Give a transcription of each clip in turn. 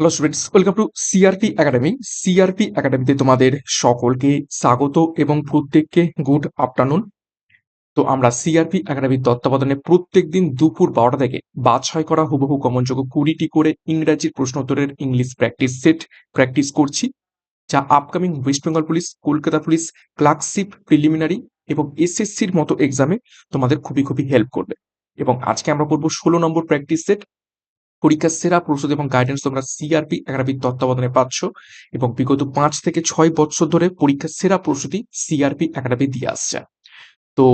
Hello students welcome to CRP academy CRP একাডেমিতে তোমাদের সকলকে স্বাগত এবং প্রত্যেককে গুড আফটারনুন তো আমরা সিআরপি একাডেমির তত্ত্বাবধানে প্রত্যেক দিন দুপুর বারোটা থেকে বাছাই করা হুবহু কমনযোগ্য কুড়িটি করে ইংরাজির প্রশ্নোত্তরের ইংলিশ প্র্যাকটিস সেট প্র্যাকটিস করছি, যা upcoming west Bengal police Kolkata police clerkship preliminary এবং এসএসসির মতো এক্সামে তোমাদের খুবই খুবই হেল্প করবে। এবং আজকে আমরা করব ষোলো নম্বর প্র্যাকটিস সেট পরীক্ষার সেরা প্রস্তুতি এবং গাইডেন্স তোমরা সিআরপি একাডেমির তত্ত্বাবধানে পাচ্ছ এবং বিগত পাঁচ থেকে ছয় বছর ধরে পরীক্ষার সেরা প্রস্তুতি সিআরপি একাডেমি দিয়ে আসছে। তো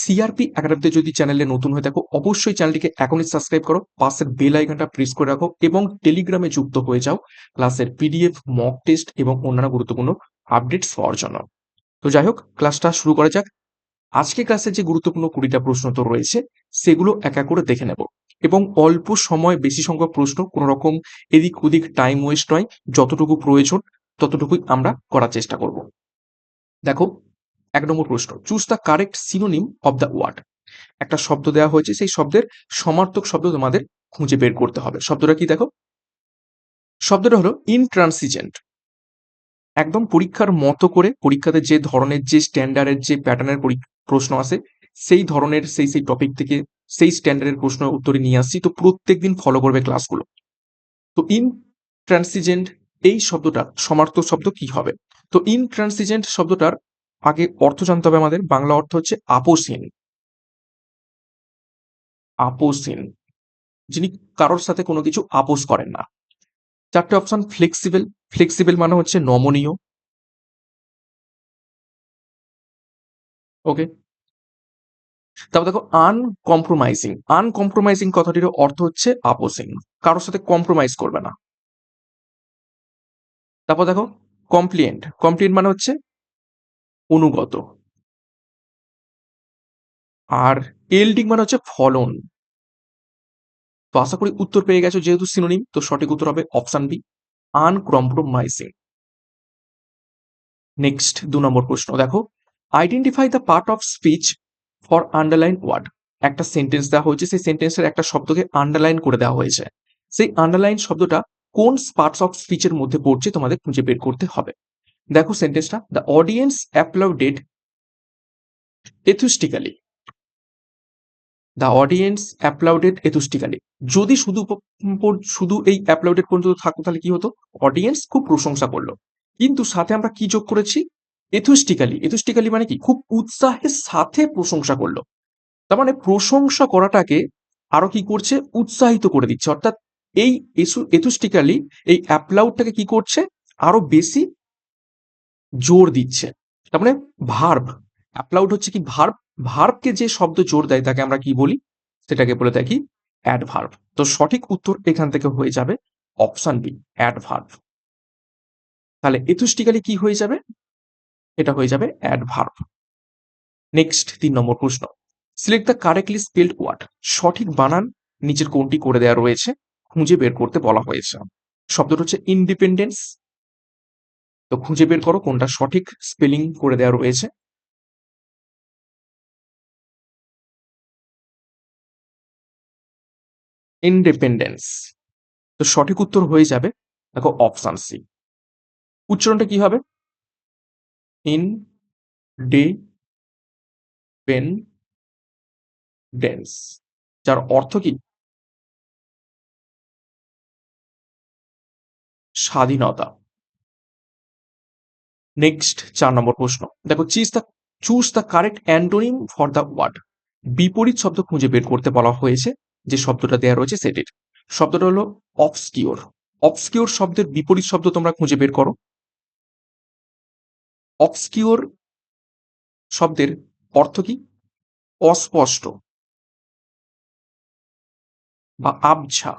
সিআরপি একাডেমিতে যদি চ্যানেলে নতুন হয়ে থাকো, অবশ্যই চ্যানেলটিকে এখনই সাবস্ক্রাইব করো, পাশের বেল আইকনটা প্রেস করে রাখো এবং টেলিগ্রামে যুক্ত হয়ে যাও ক্লাসের পিডিএফ মক টেস্ট এবং অন্যান্য গুরুত্বপূর্ণ আপডেটস পাওয়ার জন্য। তো যাই হোক ক্লাসটা শুরু করা যাক। আজকে ক্লাসে যে গুরুত্বপূর্ণ কুড়িটা প্রশ্ন তো রয়েছে, সেগুলো এক এক করে দেখে নেব। এবং অল্প সময় বেশি সংখ্যক প্রশ্ন কোনো রকম এদিক ওদিক টাইম ওয়েস্ট নয়, যতটুকু প্রয়োজন ততটুকুই আমরা করার চেষ্টা করব। দেখো, এক নম্বর প্রশ্ন choose the correct synonym of the word একটা শব্দ দেওয়া হয়েছে, সেই শব্দের সমার্থক শব্দ তোমাদের খুঁজে বের করতে হবে। শব্দটা কি দেখো? শব্দটা হলো ইনট্রান্সিজেন্ট একদম পরীক্ষার মতো করে পরীক্ষাতে যে ধরনের, যে স্ট্যান্ডার্ডের যে প্যাটার্নের প্রশ্ন আসে সেই ধরনের সেই সেই টপিক থেকে সেই স্ট্যান্ডার্ডের প্রশ্ন উত্তরে নিয়ে আসছি। তো প্রত্যেক দিন ফলো করবে ক্লাসগুলো তো ইন ট্রান্সিজেন্ট এই শব্দটার সমার্থক শব্দ কি হবে? তো ইন ট্রান্সিজেন্ট শব্দটার আগে অর্থ জানতে হবে আমাদের। বাংলা অর্থ হচ্ছে আপোসহীন আপোসহীন যিনি কারোর সাথে কোনো কিছু আপোষ করেন না। চারটে অপশন ফ্লেক্সিবল ফ্লেক্সিবল মানে হচ্ছে নমনীয়। ওকে তারপর দেখো আনকম্প্রোমাইজিং আনকম্প্রোমাইজিং কথাটির অর্থ হচ্ছে আপোসিং কারোর সাথে কম্প্রোমাইজ করবে না। তারপর দেখো কমপ্লিয়েন্ট কমপ্লিয়েন্ট মানে হচ্ছে অনুগত। আর এলডিং মানে হচ্ছে ফলন। তো আশা করি উত্তর পেয়ে গেছো, যেহেতু সিনোনিম তো সঠিক উত্তর হবে অপশন বি আনকম্প্রোমাইজিং নেক্সট দু নম্বর প্রশ্ন। দেখো identify the part of speech for underline word একটা সেন্টেন্স দেওয়া হয়েছে, সেই সেন্টেন্সের একটা শব্দকে আন্ডারলাইন করে দেওয়া হয়েছে। সেই আন্ডারলাইন শব্দটা কোন পার্টস অফ স্পিচের মধ্যে পড়ছে তোমাদের খুঁজে বের করতে হবে। দেখো সেন্টেন্সটা the audience applauded enthusiastically the audience applauded enthusiastically যদি শুধু শুধু এই অ্যাপ্লাউডেড পর্যন্ত থাকতো তাহলে কি হতো? অডিয়েন্স খুব প্রশংসা করল। কিন্তু সাথে আমরা কি যোগ করেছি? এথুস্টিক্যালি এথুস্টিক্যালি মানে কি? খুব উৎসাহের সাথে প্রশংসা করল। তার মানে প্রশংসা করাটাকে আরও কি করছে? উৎসাহিত করে দিচ্ছে। অর্থাৎ এই এথুস্টিক্যালি এই অ্যাপ্লাউডটাকে কি করছে? আরও বেশি জোর দিচ্ছে। তার মানে ভার্ব। অ্যাপ্লাউড হচ্ছে কি ভার্ব? ভার্বকে যে শব্দ জোর দেয় তাকে আমরা কি বলি? সেটাকে বলে থাকি অ্যাডভার্ব। তো সঠিক উত্তর এখান থেকে হয়ে যাবে অপশন বি, অ্যাডভার্ব। তাহলে এথুস্টিক্যালি কি হয়ে যাবে? এটা হয়ে যাবে অ্যাডভার্ব নেক্সট তিন নম্বর প্রশ্ন। Select the correctly spelled word সঠিক বানান নিচের কোনটি করে দেওয়া রয়েছে, খুঁজে বের করতে বলা হয়েছে। শব্দটা হচ্ছে ইন্ডিপেন্ডেন্স তো খুঁজে বের করো কোনটা সঠিক স্পেলিং করে দেওয়া রয়েছে। ইন্ডিপেন্ডেন্স তো সঠিক উত্তর হয়ে যাবে, দেখো অপশন সি উচ্চারণটা কি হবে? ইন ডে পেন ডেন্স যার অর্থ কি? স্বাধীনতা। নেক্সট চার নম্বর প্রশ্ন। দেখো cheese the choose the correct antonym for the word বিপরীত শব্দ খুঁজে বের করতে বলা হয়েছে, যে শব্দটা দেওয়া রয়েছে সেটির। শব্দটা হলো অবস্কিওর অবস্কিওর শব্দের বিপরীত শব্দ তোমরা খুঁজে বের করো। অবস্কিওর শব্দের অর্থ কি? অস্পষ্ট বা আবছা।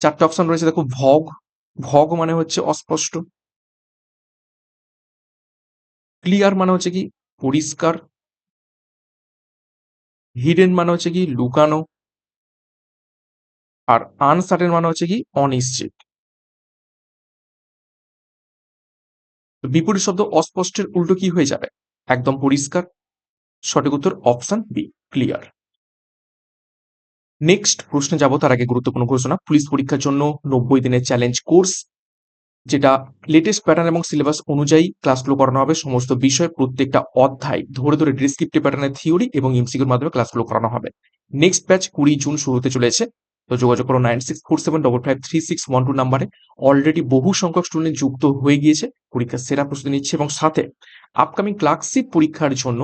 চারটে অপশন রয়েছে, দেখো, ভগ। ভগ মানে হচ্ছে অস্পষ্ট। ক্লিয়ার মানে হচ্ছে কি? পরিষ্কার। হিডেন মানে হচ্ছে কি? লুকানো। আর আনসার্টেন মানে হচ্ছে কি? অনিশ্চিত। বিপরীত শব্দ অস্পষ্টের উল্টো কি হয়ে যাবে? একদম পরিষ্কার। সঠিক উত্তর অপশন বি, ক্লিয়ার। নেক্সট প্রশ্নে যাব, তার আগে গুরুত্বপূর্ণ ঘোষণা। পুলিশ পরীক্ষার জন্য নব্বই দিনের চ্যালেঞ্জ কোর্স, যেটা লেটেস্ট প্যাটার্ন এবং সিলেবাস অনুযায়ী ক্লাসগুলো করানো হবে। সমস্ত বিষয় প্রত্যেকটা অধ্যায় ধরে ধরে ডিসক্রিপটিভ প্যাটার্নের থিওরি এবং এমসিকিউর মাধ্যমে ক্লাসগুলো করানো হবে। নেক্সট ব্যাচ কুড়ি জুন শুরু হতে চলেছে। তো যোগাযোগ করো nine six four seven double five three six one two নাম্বারে অলরেডি বহু সংখ্যক স্টুডেন্ট যুক্ত হয়ে গিয়েছে, পরীক্ষার সেরা প্রস্তুতি নিচ্ছে এবং সাথে আপকামিং ক্লার্কশিপ পরীক্ষার জন্য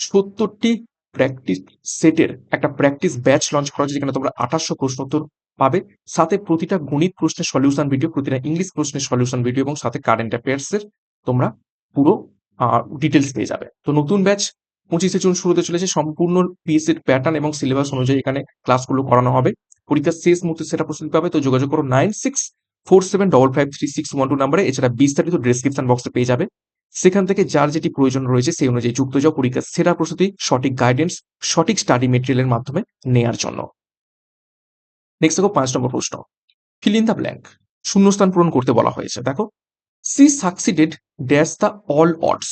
সত্তরটি প্র্যাকটিস সেটের একটা প্র্যাকটিস ব্যাচ লঞ্চ করা হচ্ছে যেখানে তোমরা আঠাশশো প্রশ্নোত্তর পাবে। সাথে প্রতিটা গণিত প্রশ্নের সলিউশন ভিডিও প্রতিটা ইংলিশ প্রশ্নের সলিউশন ভিডিও এবং সাথে কারেন্ট অ্যাফেয়ার্স এর তোমরা পুরো ডিটেলস পেয়ে যাবে। তো নতুন ব্যাচ পঁচিশে জুন শুরু হতে চলেছে সম্পূর্ণ পিএসসির প্যাটার্ন এবং সিলেবাস অনুযায়ী এখানে ক্লাসগুলো করানো হবে। পরীক্ষার শেষ মুহূর্তে সেটা প্রস্তুতি পাবে তো যোগাযোগ করো nine six four seven double five three six one two নাম্বারে এছাড়া বিস্তারিত ডিসক্রিপশন বক্সে পেয়ে যাবে। সেখান থেকে যার যেটি প্রয়োজন রয়েছে সেই অনুযায়ী যুক্ত যাও পরীক্ষার সেরা প্রস্তুতি, সঠিক গাইডেন্স সঠিক স্টাডি মেটেরিয়ালের মাধ্যমে নেয়ার জন্য। নেক্সট দেখো পাঁচ নম্বর প্রশ্ন। ফিল ইন দ্য ব্ল্যাঙ্ক শূন্যস্থান পূরণ করতে বলা হয়েছে। দেখো she succeeded dash the all odds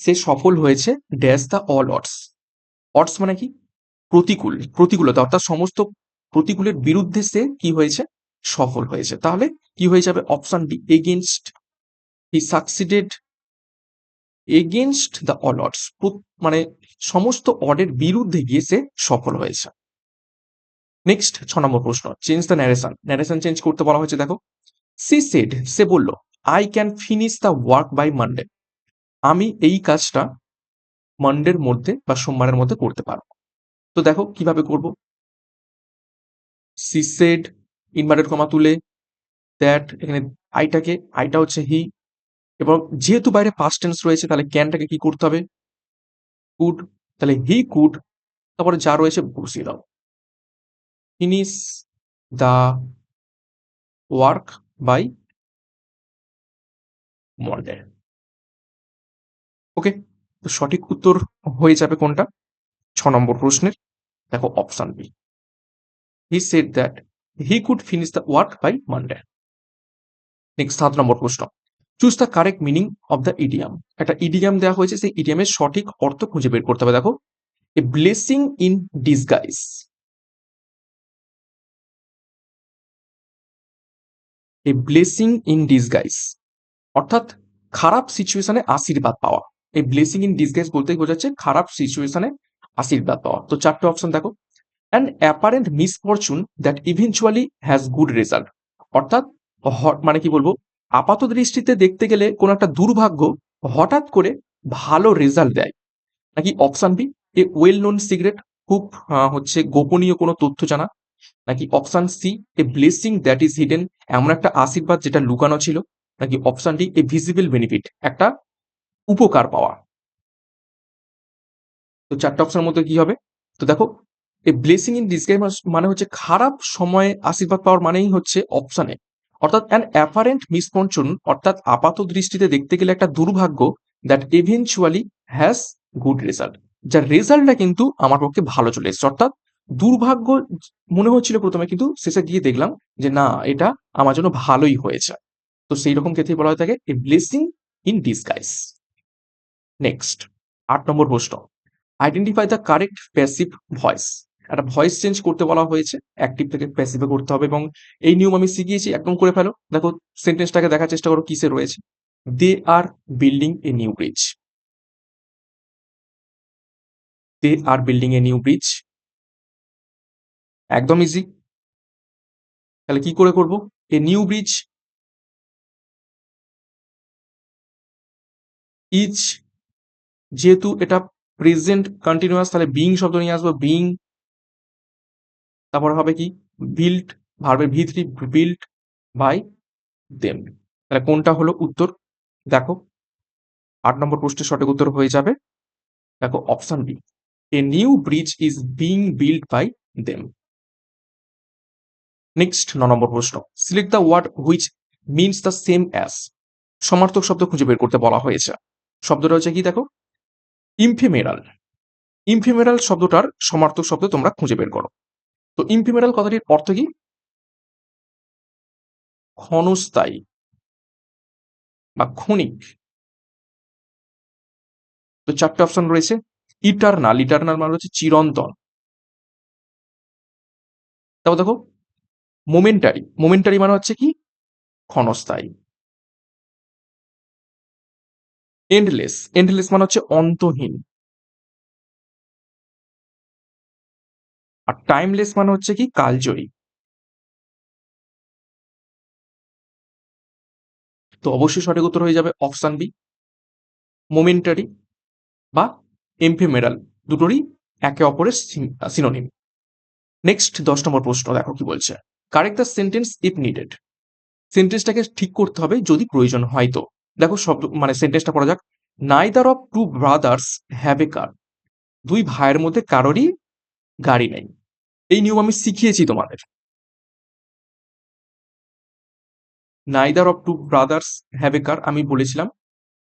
সে সফল হয়েছে dash the all odds. Odds মানে কি? প্রতিকূল, প্রতিকূলতা। অর্থাৎ সমস্ত প্রতিকূলের বিরুদ্ধে সে কি হয়েছে? সফল হয়েছে। তাহলে কি হয়ে যাবে? Option D against he succeeded against the all odds মানে সমস্ত অডের বিরুদ্ধে গিয়ে সে সফল হয়েছে। নেক্সট, ছ নম্বর প্রশ্ন change the narration narration change করতে বলা হয়েছে, দেখো। সি সেড সে বলল I can finish the work by Monday আমি এই কাজটা মানডের মধ্যে বা সোমবারের মধ্যে করতে পারব। তো দেখো কীভাবে করব? সি সেড ইনভার্টেড কমা তুলে দ্যাট এখানে আইটাকে আইটা হচ্ছে হি এবং যেহেতু বাইরে ফার্স্ট টেন্স রয়েছে, তাহলে ক্যানটাকে কি করতে হবে? কুড তাহলে হি কুড তারপরে যা রয়েছে বসিয়ে দাও। Finish the work by Monday okay তো সঠিক উত্তর হয়ে যাবে কোনটা? ছ নম্বর প্রশ্নের। দেখো option B he said that he could finish the work by Monday next সাত নম্বর প্রশ্ন। Choose the correct meaning of the idiom একটা ইডিয়াম দেওয়া হয়েছে, সেই ইডিয়ামের সঠিক অর্থ খুঁজে বের করতে হবে। দেখো a blessing in disguise a blessing in disguise অর্থাৎ খারাপ সিচুয়েশনে আশীর্বাদ পাওয়া। এই ব্লেসিং ইন ডিসগাইজ বলতেই বোঝাচ্ছে খারাপ সিচুয়েশনে আশীর্বাদ পাওয়া। তো চারটে অপশন দেখো। And apparent misfortune that eventually has good result অর্থাৎ মানে কি বলব? আপাত দৃষ্টিতে দেখতে গেলে কোনো একটা দুর্ভাগ্য হঠাৎ করে ভালো রেজাল্ট দেয়। নাকি option B a well known secret খুব হচ্ছে গোপনীয় কোনো তথ্য জানা। নাকি option C a blessing that is hidden এমন একটা আশীর্বাদ যেটা লুকানো ছিল। নাকি option D a visible benefit একটা উপকার পাওয়া। তো চারটা অপশনের মধ্যে কি হবে? তো দেখো, এই ব্লেসিং ইন ডিসগাইজ মানে হচ্ছে খারাপ সময়ে আশীর্বাদ পাওয়ার মানেই হচ্ছে অপশনে অর্থাৎ অ্যান অ্যাপারেন্ট মিসফরচুন অর্থাৎ আপাত দৃষ্টিতে দেখতে গেলে একটা দুর্ভাগ্য that eventually has good result যার রেজাল্টটা কিন্তু আমার পক্ষে ভালো চলে এসেছে। অর্থাৎ দুর্ভাগ্য মনে হচ্ছিল প্রথমে, কিন্তু শেষে গিয়ে দেখলাম যে না, এটা আমার জন্য ভালোই হয়েছে। তো সেই রকম ক্ষেত্রে বলা হয়ে থাকে a blessing in disguise next আট নম্বর প্রশ্ন। Identify the correct passive voice একটা ভয়েস চেঞ্জ করতে বলা হয়েছে অ্যাক্টিভ থেকে প্যাসিভে করতে হবে এবং এই নিয়ম আমি শিখিয়েছি, একদম করে ফেলো। দেখো সেন্টেন্সটাকে দেখার চেষ্টা করো, কিসে রয়েছে। They are building a new bridge they are building a new bridge একদম ইজি তাহলে কি করে করব? এ নিউ ব্রিজ ইজ যেহেতু এটা প্রেজেন্ট কন্টিনিউয়াস তাহলে বিং শব্দ নিয়ে আসব বিং তারপর হবে কি? বিল্ট ভার্বের V three built by them তাহলে কোনটা হলো উত্তর? দেখো, আট নম্বর প্রশ্নের সঠিক উত্তর হয়ে যাবে। দেখো option B a new bridge is being build by them next ন নম্বর প্রশ্ন select the word which means the same as সমার্থক শব্দ খুঁজে বের করতে বলা হয়েছে। শব্দটা হচ্ছে কি দেখো? ইমফিমেরাল। ইমফিমেরাল শব্দটার সমার্থক শব্দ তোমরা খুঁজে বের করো। তো ইমফিমেরাল কথাটির অর্থ কি? ক্ষণস্থায়ী বা ক্ষণিক। তো চারটে অপশন রয়েছে। ইটারনাল, ইটার্নাল মানে হচ্ছে চিরন্তন। তারপর দেখো, মোমেন্টারি। মোমেন্টারি মানে হচ্ছে কি? ক্ষণস্থায়ী। এন্ডলেস এন্ডলেস মানে হচ্ছে অন্তহীন। আর টাইমলেস মানে হচ্ছে কি কালজয়ী। তো অবশ্যই সঠিক উত্তর হয়ে যাবে অপশান বি মোমেন্টারি বা এমফেমেরাল দুটোরই একে অপরের সিনোনিম নেক্সট দশ নম্বর প্রশ্ন, দেখো কি বলছে। Correct the sentence if needed সেন্টেন্সটাকে ঠিক করতে হবে যদি প্রয়োজন হয় তো। দেখো শব্দ মানে সেন্টেন্সটা পড়া যাক। Neither of two brothers have a car দুই ভাইয়ের মধ্যে কারোরই গাড়ি নেই। এই নিয়ম আমি শিখিয়েছি তোমাদের। Neither of two brothers have a car আমি বলেছিলাম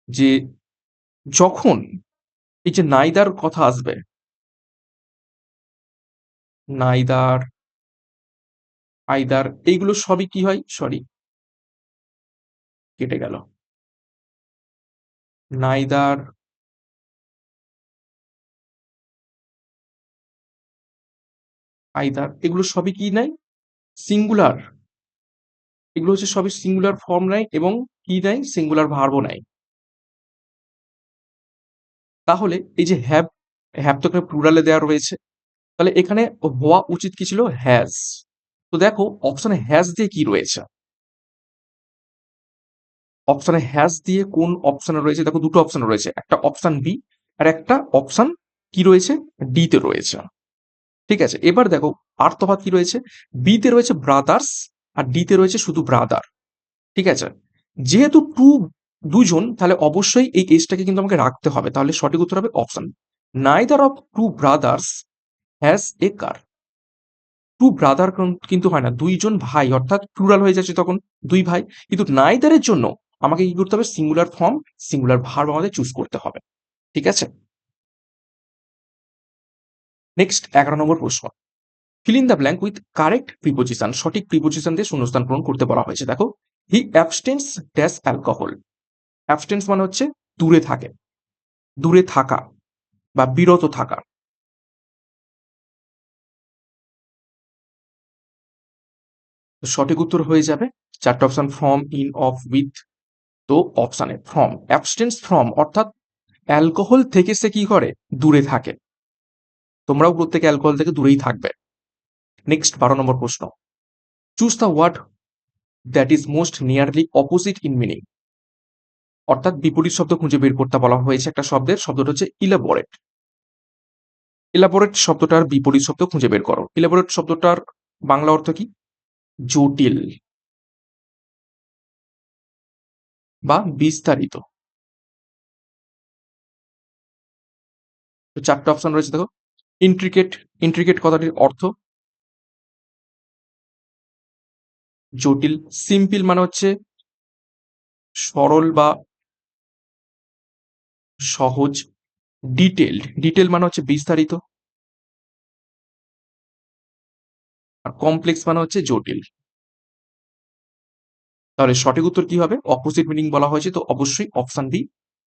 যে যখন এই যে নাইদার কথা আসবে নাইদার আইদার এইগুলো সবই কি হয়? সরি কেটে গেল। নাইদার আইদার, এগুলো সবই কি নাই সিঙ্গুলার। এগুলো হচ্ছে সবই সিঙ্গুলার ফর্ম নাই এবং কি নাই সিঙ্গুলার ভার্বও নাই তাহলে এই যে হ্যাভ হ্যাভ তো প্লুরালে দেওয়া রয়েছে। তাহলে এখানে হওয়া উচিত কি ছিল? হ্যাজ। তো দেখো, অপশনে হ্যাজ দিয়ে কি রয়েছে? অপশনে হ্যাজ দিয়ে কোন অপশানে রয়েছে? দেখো দুটো অপশান রয়েছে, একটা অপশান বি আর একটা অপশান কি রয়েছে? ডি তে রয়েছে। ঠিক আছে, এবার দেখো আর তফাৎ কি রয়েছে? বি তে রয়েছে ব্রাদার্স আর ডি তে রয়েছে শুধু ব্রাদার ঠিক আছে, যেহেতু টু দুজন, তাহলে অবশ্যই এই এজটাকে কিন্তু আমাকে রাখতে হবে। তাহলে সঠিক উত্তর হবে option neither of two brothers has a car two brother কিন্তু হয় না, দুইজন ভাই, অর্থাৎ প্লুরাল হয়ে যাচ্ছে তখন দুই ভাই। কিন্তু নাইদারের জন্য আমাকে কি করতে হবে? সিঙ্গুলার ফর্ম সিঙ্গুলার ভার্ব আমাদের চুজ করতে হবে। ঠিক আছে? নেক্সট এগারো নম্বর প্রশ্ন। Fill in the blank with correct preposition সঠিক প্রিপোজিশন দিয়ে শূন্যস্থান পূরণ করতে বলা হয়েছে। দেখো হি অ্যাবস্টেন্স ড্যাশ অ্যালকোহল অ্যাবস্টেন্স মানে হচ্ছে দূরে থাকে। দূরে থাকা বা বিরত থাকা। সঠিক উত্তর হয়ে যাবে। চারটে option from in of with তো অপশানে ফ্রম অ্যাবস্টেন্স ফ্রম অর্থাৎ অ্যালকোহল থেকে সে কি করে? দূরে থাকে। তোমরাও প্রত্যেকে অ্যালকোহল থেকে দূরেই থাকবে। নেক্সট বারো নম্বর প্রশ্ন। Choose the word that is most nearly opposite in meaning অর্থাৎ বিপরীত শব্দ খুঁজে বের করতে বলা হয়েছে একটা শব্দের, শব্দটা হচ্ছে ইলাবোরেট ইলাবোরেট শব্দটার বিপরীত শব্দ খুঁজে বের করো। ইলাবোরেট শব্দটার বাংলা অর্থ কি? জটিল। বা বিস্তারিত। তো চারটে অপশন রয়েছে, দেখো। ইন্ট্রিকেট ইন্ট্রিকেট কথাটির অর্থ জটিল সিম্পল মানে হচ্ছে সরল বা সহজ ডিটেলড ডিটেল মানে হচ্ছে বিস্তারিত। আর কমপ্লেক্স মানে হচ্ছে জটিল। তাহলে সঠিক উত্তর কি হবে? অপোজিট মিনিং বলা হয়েছে, তো অবশ্যই অপশন বি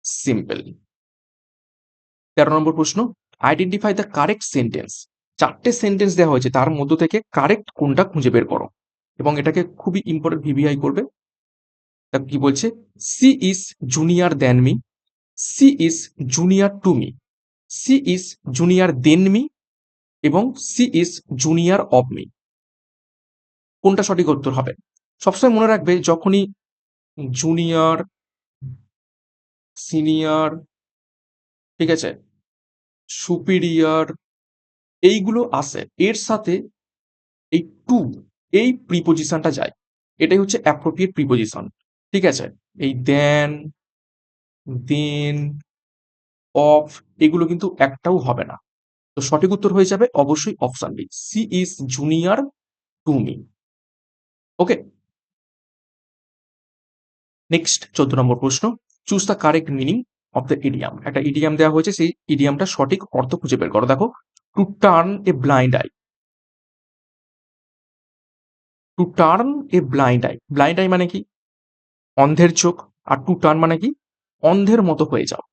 সিম্পল তেরো নম্বর প্রশ্ন আইডেন্টিফাই দ্য কারেক্ট সেন্টেন্স চারটে সেন্টেন্স দেওয়া হয়েছে, তার মধ্য থেকে কারেক্ট কোনটা খুঁজে বের করো। এবং এটাকে খুবই ইম্পর্টেন্ট ভিভিআই করবে। কি বলছে? She is junior than me she is junior to me she is junior than me এবং she is junior of me কোনটা সঠিক উত্তর হবে? সবসময় মনে রাখবে যখনই জুনিয়র সিনিয়র ঠিক আছে সুপিরিয়র এইগুলো আসে, এর সাথে এই টু এই প্রিপোজিশনটা যায়। এটাই হচ্ছে অ্যাপ্রোপ্রিয়েট প্রিপোজিশন ঠিক আছে? এই দেন দেন অফ এগুলো কিন্তু একটাও হবে না। তো সঠিক উত্তর হয়ে যাবে অবশ্যই option B she is junior to me okay next চোদ্দ নম্বর প্রশ্ন choose the correct meaning of the idiom একটা ইডিয়াম দেওয়া হয়েছে, সেই ইডিয়ামটা সঠিক অর্থ খুঁজে বের করো। দেখো to turn a blind eye to turn a blind eye blind eye মানে কি? অন্ধের চোখ। আর টু টার্ন মানে কি? অন্ধের মতো হয়ে যাও।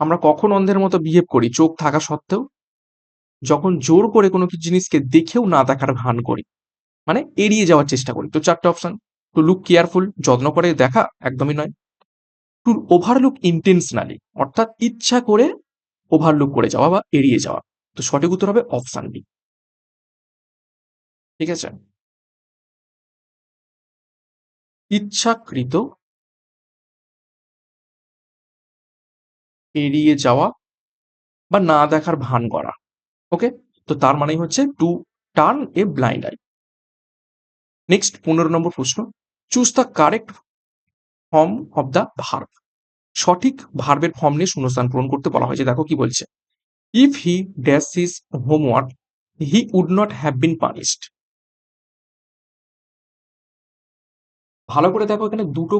আমরা কখন অন্ধের মতো বিহেভ করি? চোখ থাকা সত্ত্বেও? যখন জোর করে কোনো কিছু জিনিসকে দেখেও না দেখার ভান করি। মানে এড়িয়ে যাওয়ার চেষ্টা করি। তো চারটে অপশন টু লুক কেয়ারফুল যত্ন করে দেখা একদমই নয়। টু ওভারলুক ইন্টেন্সনালি অর্থাৎ ইচ্ছা করে ওভারলুক করে যাওয়া বা এড়িয়ে যাওয়া। তো সঠিক উত্তর হবে অপশন বি ঠিক আছে? ইচ্ছাকৃত এড়িয়ে যাওয়া বা না দেখার ভান করা। ওকে তো তার মানেই হচ্ছে to turn a blind eye next পনেরো নম্বর প্রশ্ন। Choose the correct form of the verb সঠিক ভার্বের ফর্ম নিয়ে শূন্যস্থান পূরণ করতে বলা হয়েছে। দেখো কি বলছে। If he dash his homework he would not have been punished ভালো করে দেখো এখানে দুটো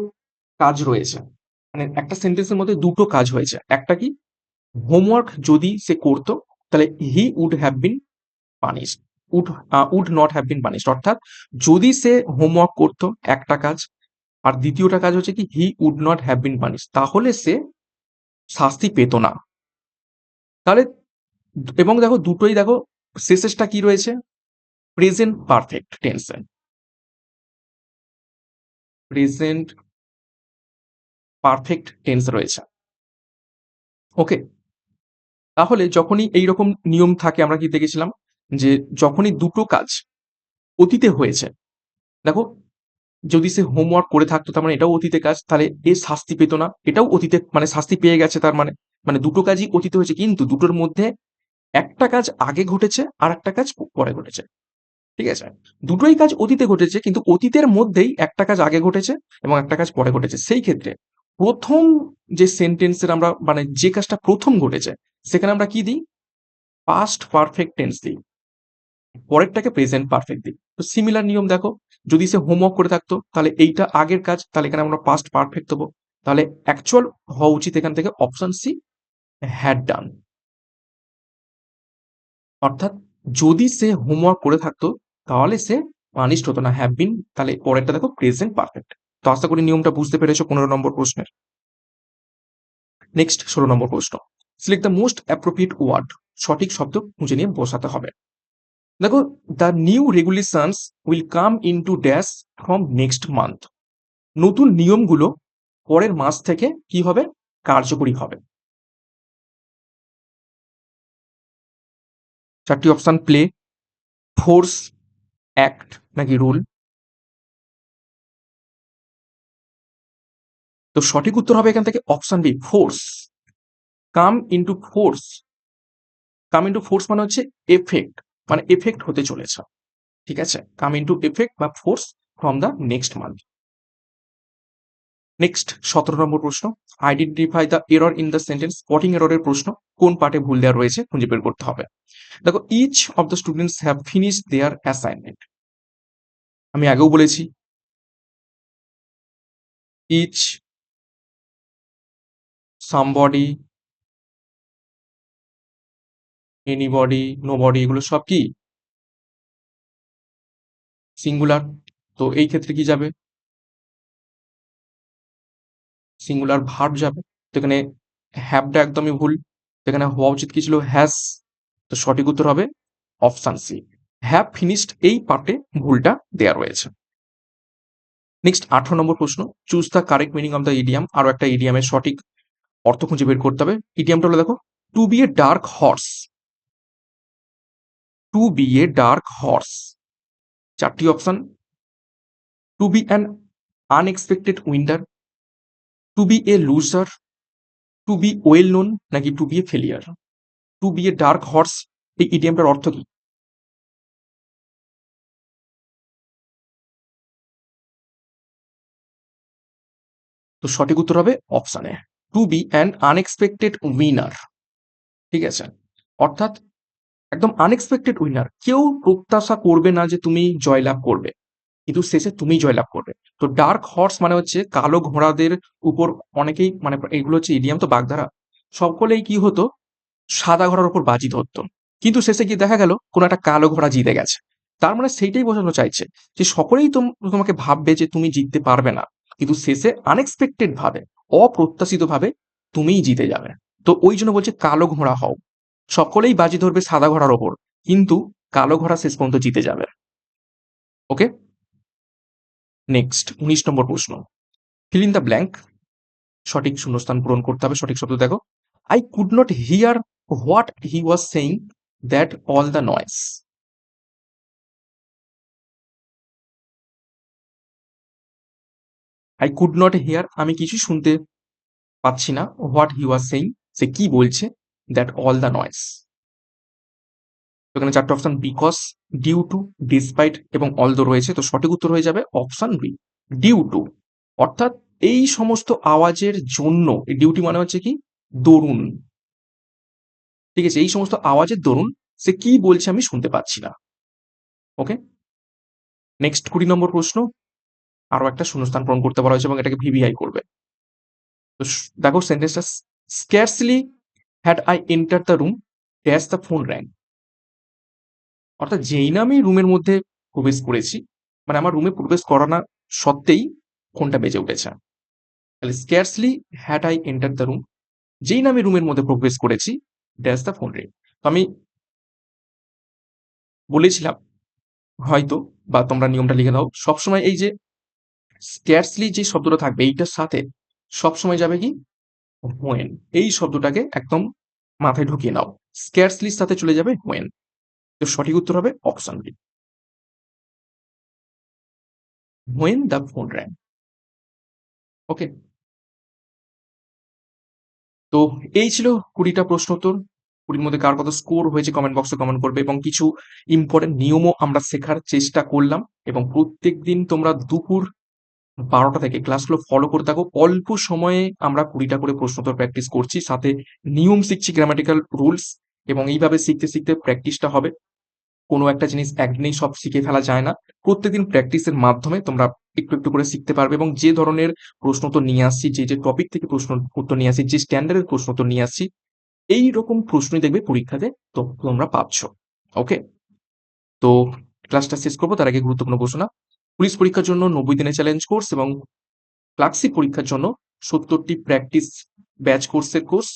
কাজ রয়েছে। মানে একটা সেন্টেন্সের মধ্যে দুটো কাজ হয়েছে। একটা কি? হোমওয়ার্ক যদি সে করতো, তাহলে he would have been punished would would not have been punished অর্থাৎ যদি সে হোমওয়ার্ক করতো, একটা কাজ, আর দ্বিতীয়টা কাজ হচ্ছে কি he would not have been punish তাহলে সে শাস্তি পেত না। তাহলে এবং দেখো দুটোই দেখো শেষেসটা কি রয়েছে? প্রেজেন্ট পারফেক্ট টেন্সে প্রেজেন্ট পারফেক্ট টেন্স রয়েছে। ওকে তাহলে যখনই এইরকম নিয়ম থাকে, আমরা কি দেখেছিলাম? যে যখনই দুটো কাজ অতীতে হয়েছে, দেখো, যদি সে হোমওয়ার্ক করে থাকতো, তার মানে এটাও অতীতে কাজ, তাহলে এ শাস্তি পেত না, এটাও অতীতে মানে শাস্তি পেয়ে গেছে তার মানে মানে দুটো কাজই অতীতে হয়েছে, কিন্তু দুটোর মধ্যে একটা কাজ আগে ঘটেছে আর একটা কাজ পরে ঘটেছে, ঠিক আছে? দুটোই কাজ অতীতে ঘটেছে, কিন্তু অতীতের মধ্যেই একটা কাজ আগে ঘটেছে এবং একটা কাজ পরে ঘটেছে। সেই ক্ষেত্রে প্রথম যে সেন্টেন্সের আমরা মানে যে কাজটা প্রথম ঘটেছে, সেখানে আমরা কি দিই? পাস্ট পারফেক্ট টেন্স দিই। পরেরটাকে প্রেজেন্ট পারফেক্ট দিই। তো সিমিলার নিয়ম দেখো, যদি সে হোমওয়ার্ক করে থাকতো, তাহলে এইটা আগের কাজ, তাহলে এখানে আমরা পাস্ট পারফেক্ট দেবো। তাহলে অ্যাকচুয়াল হওয়া উচিত এখান থেকে অপশন সি হ্যাড ডান অর্থাৎ যদি সে হোমওয়ার্ক করে থাকতো, তাহলে সে পানিশড হতো না হ্যাভ বিন তাহলে পরেরটা দেখো প্রেজেন্ট পারফেক্ট তো আশা করি নিয়মটা বুঝতে পেরেছ পনেরো নম্বর প্রশ্নের। নেক্সট ষোলো নম্বর প্রশ্ন। Select the most appropriate word সঠিক শব্দ খুঁজে নিয়ে বসাতে হবে। দেখো the new regulations will come into dash from next month নতুন নিয়মগুলো পরের মাস থেকে কি হবে? কার্যকরী হবে। চারটি অপশান প্লে ফোর্স অ্যাক্ট নাকি রুল তো সঠিক উত্তর হবে এখান থেকে option B force come into force come into force মানে হচ্ছে এফেক্ট মানে এফেক্ট হতে চলেছে। ঠিক আছে? কাম ইন্টু এফেক্ট বা force from the next month next সতেরো নম্বর প্রশ্ন। Identify the error in the sentence spotting এররের প্রশ্ন, কোন পার্টে ভুল দেওয়া রয়েছে খুঁজে বের করতে হবে। দেখো each of the students have finish their assignment আমি আগেও বলেছি। ইচ সামবডি এনিবডি নোবডি এগুলো সব কি? সিঙ্গুলার তো এই ক্ষেত্রে কি যাবে? সিঙ্গুলার ভার্ব যাবে। তো এখানে হ্যাভটা একদমই ভুল। এখানে হওয়া উচিত কি ছিল? হ্যাজ তো সঠিক উত্তর হবে অপশান সি হ্যাভ ফিনিশড এই পার্টে ভুলটা দেয়া রয়েছে। নেক্সট আঠারো নম্বর প্রশ্ন। Choose the correct meaning of the idiom আরও একটা ইডিয়ামের সঠিক অর্থ খুঁজে বের করতে হবে। ইডিয়ামটা হলো দেখো to be a dark horse to be a dark horse চারটি option to be an unexpected winner to be a loser to be well known নাকি to be a failure to be a dark horse এই ইডিয়ামটার অর্থ কি? তো সঠিক উত্তর হবে অপশানে to be an unexpected winner ঠিক আছে? অর্থাৎ একদম আনএক্সপেক্টেড উইনার কেউ প্রত্যাশা করবে না যে তুমি জয়লাভ করবে। কিন্তু শেষে তুমি জয়লাভ করবে। তো ডার্ক হর্স মানে হচ্ছে কালো ঘোড়াদের উপর অনেকেই মানে এগুলো হচ্ছে ইডিয়াম তো বাগধারা। সকলেই কি হতো? সাদা ঘোড়ার উপর বাজি ধরতো। কিন্তু শেষে গিয়ে দেখা গেল, কোনো একটা কালো ঘোড়া জিতে গেছে। তার মানে সেইটাই বোঝানো চাইছে যে সকলেই তোমাকে ভাববে যে তুমি জিততে পারবে না। কিন্তু শেষে আনএক্সপেক্টেড ভাবে অপ্রত্যাশিত ভাবে তুমিই জিতে যাবে। তো ওই জন্য বলছে কালো ঘোড়া হও। সকলেই বাজি ধরবে সাদা ঘোড়ার ওপর, কিন্তু কালো ঘোড়া শেষ পর্যন্ত জিতে যাবে। ওকে? নেক্সট উনিশ নম্বর প্রশ্ন। ফিল ইন দ্য ব্ল্যাঙ্ক সঠিক শূন্যস্থান পূরণ করতে হবে, সঠিক শব্দ দেখো। I could not hear what he was saying that all the noise I could not hear আমি কিছু শুনতে পাচ্ছি না হোয়াট হি ওয়াজ সেইং সে কি বলছে? দ্যাট অল দ্য নয়েস এখানে চারটে option because due to despite এবং অল দ্য রয়েছে, তো সঠিক উত্তর হয়ে যাবে অপশন বি ডিউ টু অর্থাৎ এই সমস্ত আওয়াজের জন্য ডিউটি মানে হচ্ছে কি? দরুন। ঠিক আছে, এই সমস্ত আওয়াজের দরুন, সে কি বলছে আমি শুনতে পাচ্ছি না। ওকে নেক্সট কুড়ি নম্বর প্রশ্ন আরও একটা শূন্যস্থান পূরণ করতে বলা হয়েছে এবং এটাকে ভিভিআই করবে। তো দেখো সেন্টেন্সটা scarcely had I enter the room dash the phone rang অর্থাৎ যেই না আমি রুমের মধ্যে প্রবেশ করেছি মানে আমার রুমে প্রবেশ করানো সত্ত্বেই ফোনটা বেজে উঠেছে। তাহলে scarcely had I enter the room যেই না আমি রুমের মধ্যে প্রবেশ করেছি ড্যাশ দ্য ফোন রিং তো আমি বলেছিলাম, হয়তো, বা তোমরা নিয়মটা লিখে দাও, সবসময় এই যে স্ক্যারসলি যে শব্দটা থাকবে, এইটার সাথে সবসময় যাবে কি? হোয়েন এই শব্দটাকে একদম মাথায় ঢুকিয়ে নাও। স্ক্যারসলির সাথে চলে যাবে হোয়েন তো সঠিক উত্তর হবে option B when the phone rang okay তো এই ছিল কুড়িটা প্রশ্ন উত্তর। কুড়ির মধ্যে কার কত স্কোর হয়েছে কমেন্ট বক্সে কমেন্ট করবে এবং কিছু ইম্পর্টেন্ট নিয়মও আমরা শেখার চেষ্টা করলাম এবং প্রত্যেক দিন তোমরা দুপুর বারোটা থেকে ক্লাসগুলো ফলো করে থাকো। অল্প সময়ে আমরা কুড়িটা করে প্রশ্নোত্তর প্র্যাকটিস করছি, সাথে নিয়ম শিখছি গ্রামাটিক্যাল রুলস এবং এইভাবে শিখতে শিখতে প্র্যাকটিসটা হবে। কোনো একটা জিনিস একদিনেই সব শিখে ফেলা যায় না। প্রত্যেকদিন প্র্যাকটিসের মাধ্যমে তোমরা একটু একটু করে শিখতে পারবে এবং যে ধরনের প্রশ্ন উত্তর নিয়ে আসছি, যে যে টপিক থেকে প্রশ্ন উত্তর নিয়ে আসছি, যে স্ট্যান্ডার্ডের প্রশ্ন উত্তর নিয়ে আসছি, এই রকম প্রশ্নই দেখবে পরীক্ষাতে তো তোমরা পাচ্ছ। ওকে তো ক্লাসটা শেষ করব, তার আগে গুরুত্বপূর্ণ ঘোষণা। পুলিশ পরীক্ষার জন্য নব্বই দিনের চ্যালেঞ্জ কোর্স এবং ক্লার্কশিপ পরীক্ষার জন্য সত্তরটি প্র্যাকটিস ব্যাচ কোর্সের কোর্স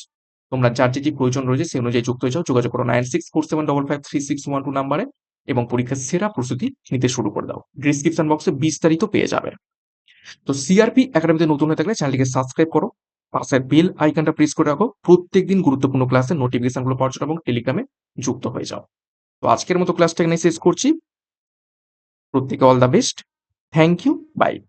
তোমরা যার যে প্রয়োজন রয়েছে সেই অনুযায়ী যুক্ত হয়ে যাও। যোগাযোগ করো nine six four seven double five three six one two নাম্বারে এবং পরীক্ষার সেরা প্রস্তুতি নিতে শুরু করে দাও। ডিসক্রিপশন বক্সে বিস্তারিত পেয়ে যাবে। তো সিআরপি একাডেমিতে নতুন হয়ে থাকলে চ্যানেলটিকে সাবস্ক্রাইব করো। পাশের বেল আইকনটা প্রেস করে রাখো। প্রত্যেকদিন গুরুত্বপূর্ণ ক্লাসের নোটিফিকেশনগুলো পাওয়ার জন্য এবং টেলিগ্রামে যুক্ত হয়ে যাও। তো আজকের মতো ক্লাসটা এখানে শেষ করছি। প্রত্যেকে all the best thank you. Bye.